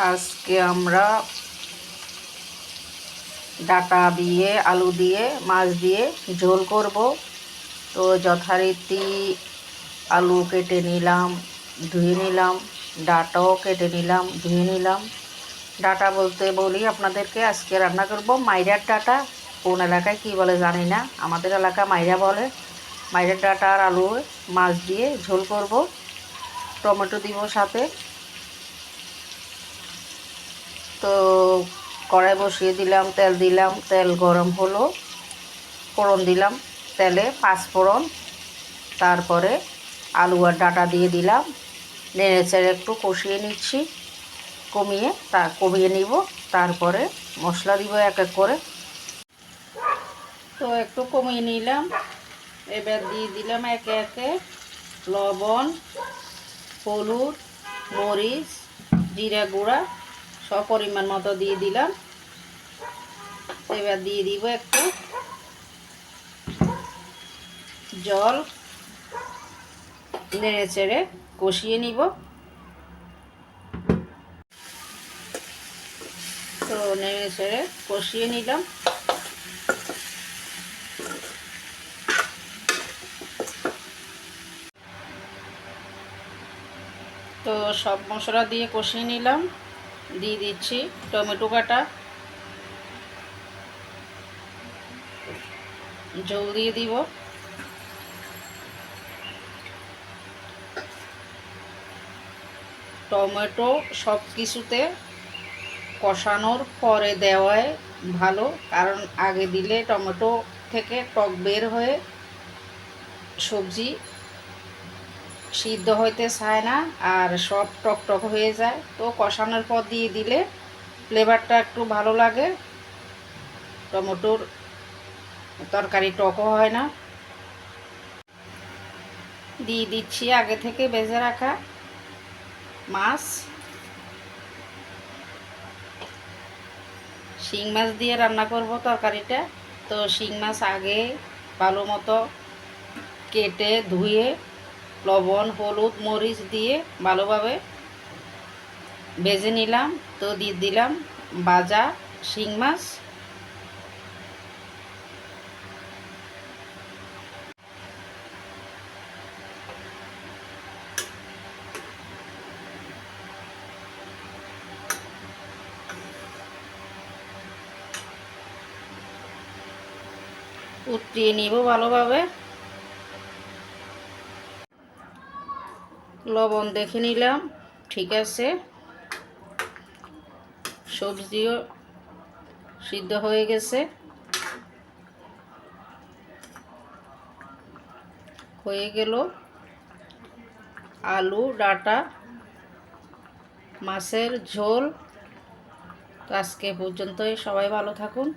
আজকে আমরা ডাটা দিয়ে, আলু দিয়ে, মাছ দিয়ে ঝোল করব। তো যথারীতি আলু কেটে নিলাম, ধুয়ে নিলাম, ডাটাও কেটে নিলাম, ধুয়ে নিলাম। ডাটা বলতে বলি আপনাদেরকে, আজকে রান্না করব মাইরার ডাটা। কোন এলাকায় কী বলে জানি না, আমাদের এলাকা মাইরা বলে। মাইরার ডাটা আর আলু, মাছ দিয়ে ঝোল করব। টমেটো দিব সাথে। তো কড়াই বসিয়ে দিলাম, তেল দিলাম, তেল গরম হলো। ফোড়ন দিলাম, তেলে পাঁচ ফোড়ন। তারপরে আলু আর ডাটা দিয়ে দিলাম। নেড়ে চেড়ে একটু কষিয়ে নিচ্ছি। কমিয়ে তা, কমিয়ে নিব। তারপরে মশলা দিব এক এক করে। তো একটু কমিয়ে নিলাম। এবার দিয়ে দিলাম একে একে লবণ, হলুদ, মরিচ, জিরা গুঁড়া। সব পরিমাণ মতো দিয়ে দিলাম। এবার দিয়ে দিব একটু জল। নেড়ে চেড়ে কষিয়ে নিব। তো নেড়ে চেড়ে কষিয়ে নিলাম। তো সব মশলা দিয়ে কষিয়ে নিলাম। দিয়ে দিচ্ছি টমেটো কাটা। জল দিয়ে দিব। টমেটো সব কিছুতে কষানোর পরে দেওয়ায় ভালো, কারণ আগে দিলে টমেটো থেকে টক বের হয়ে সবজি সিদ্ধ হইতে চায় না, আর সব টক টক হয়ে যায়। তো কষানোর পর দিয়ে দিলে ফ্লেভারটা একটু ভালো লাগে। টমেটোর তরকারি টকও হয় না। দিয়ে দিচ্ছি আগে থেকে বেজে রাখা মাছ। শিং মাছ দিয়ে রান্না করব তরকারিটা। তো শিং মাছ আগে ভালো মতো কেটে ধুয়ে লবণ, হলুদ, মরিচ দিয়ে ভালোভাবে ভেজে নিলাম। তো দিয়ে দিলাম বাজা শিং মাছ। উঠিয়ে নিব ভালোভাবে। লবণ দেখে নিলাম, ঠিক আছে। সবজিও সিদ্ধ হয়ে গেছে। হয়ে গেল আলু, ডাটা, মাছের ঝোল। আজকে পর্যন্তই, সবাই ভালো থাকুন।